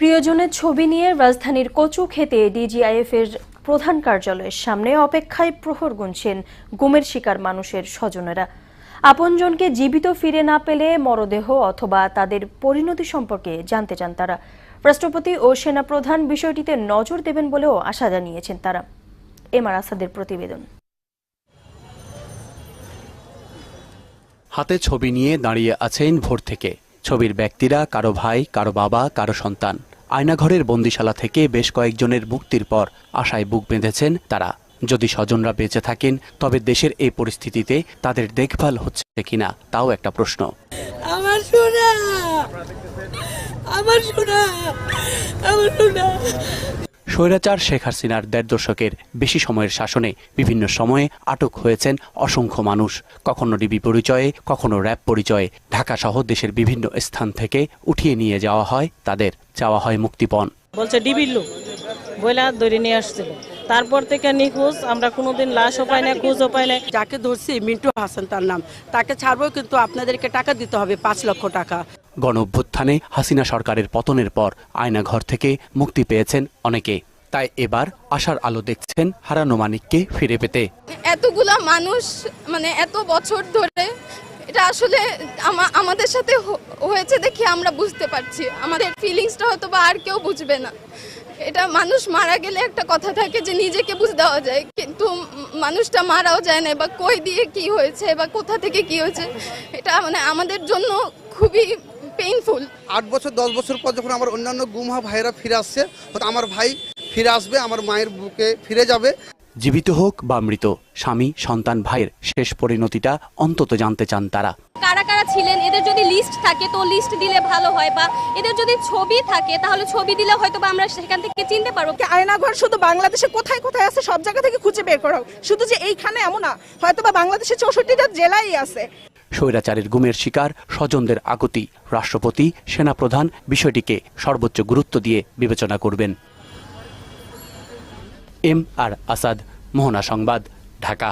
প্রিয়জনের ছবি নিয়ে রাজধানীর কচু খেতে ডিজিআইএফ এর প্রধান কার্যালয়ের সামনে অপেক্ষায় প্রহর গুনছেন গুমের শিকার মানুষের স্বজনেরা। আপনজনকে জীবিত ফিরে না পেলে মরদেহ অথবা তাদের পরিণতি সম্পর্কে জানতে চান তারা। রাষ্ট্রপতি ও সেনাপ্রধান বিষয়টিতে নজর দেবেন বলেও আশা জানিয়েছেন তারা। এম আর আসাদের প্রতিবেদন। হাতে ছবি নিয়ে দাঁড়িয়ে আছেন ভোর থেকে। ছবির ব্যক্তিরা কারও ভাই, কারও বাবা, কারও সন্তান। আয়নাঘরের বন্দিশালা থেকে বেশ কয়েকজনের মুক্তির পর আশায় বুক বেঁধেছেন তারা। যদি স্বজনরা বেঁচে থাকেন, তবে দেশের এই পরিস্থিতিতে তাদের দেখভাল হচ্ছে কিনা, তাও একটা প্রশ্ন। আমার আমার আমার স্বৈরাচার শেখ হাসিনার দেড় দশকের বেশি সময়ের শাসনে বিভিন্ন সময়ে আটক হয়েছেন অসংখ্য মানুষ। কখনো ডিবি পরিচয়ে কখনো র্যাব পরিচয়ে। ঢাকা সহ দেশের বিভিন্ন স্থান থেকে উঠিয়ে নিয়ে যাওয়া হয় তাদের চাওয়া হয় মুক্তিপণ। বলছে ডিবির লোক। বইলা ধরে নিয়ে আসছিল। তারপর থেকে নিখোঁজ আমরা কোনোদিন লাশও পাই না খোঁজও পাই না যাকে ধরছি মিন্টু হাসান তার নাম। তাকে ছাড়বো কিন্তু আপনাদেরকে টাকা দিতে হবে পাঁচ লক্ষ টাকা। গণ অভ্যুত্থানে হাসিনা সরকারের পতনের পর আয়নাঘর থেকে মুক্তি পেয়েছেন অনেকে। তাই এবার আশার আলো দেখছেন হারানো মানিককে ফিরে পেতে। এতগুলা মানুষ মানে এত বছর ধরে এটা আসলে আমাদের সাথে হ- হয়েছে দেখে আমরা বুঝতে পারছি। আমাদের ফিলিংসটা হয়তো বা আর কেউ বুঝবে না। এটা মানুষ মারা গেলে একটা কথা থাকে যে নিজেকে বুঝ দেওয়া যায়। কিন্তু মানুষটা মারাও যায় না বা কই দিয়ে কি হয়েছে বা কোথা থেকে কি হয়েছে এটা মানে আমাদের জন্য খুবই পেইনফুল আট বছর দশ বছর পর যখন আমার অন্যান্য গুম হওয়া ভাইয়েরা ফিরে আসছে আমার ভাই ফিরে আসবে আমার মায়ের বুকে ফিরে যাবে। জীবিত হোক বা মৃত স্বামী সন্তান ভাইয়ের শেষ পরিণতিটা অন্তত জানতে চান তারা। কারা কারা ছিলেন? এদের যদি লিস্ট থাকে তো লিস্ট দিলে ভালো হয় বা এদের যদি ছবি থাকে তাহলে ছবি দিলে হয়তো বা আমরা সেখান থেকে চিনতে পারব। আয়নাঘর শুধু বাংলাদেশে কোথায় কোথায় আছে সব জায়গা থেকে খুঁজে বের করা। শুধু যে এইখানে এমন না হয়তো বা বাংলাদেশের চৌষট্টিটা জেলাই আছে। স্বৈরাচারের গুমের শিকার স্বজনদের আগতি রাষ্ট্রপতি সেনাপ্রধান বিষয়টিকে সর্বোচ্চ গুরুত্ব দিয়ে বিবেচনা করবেন। এম আর আসাদ মোহনা সংবাদ ঢাকা।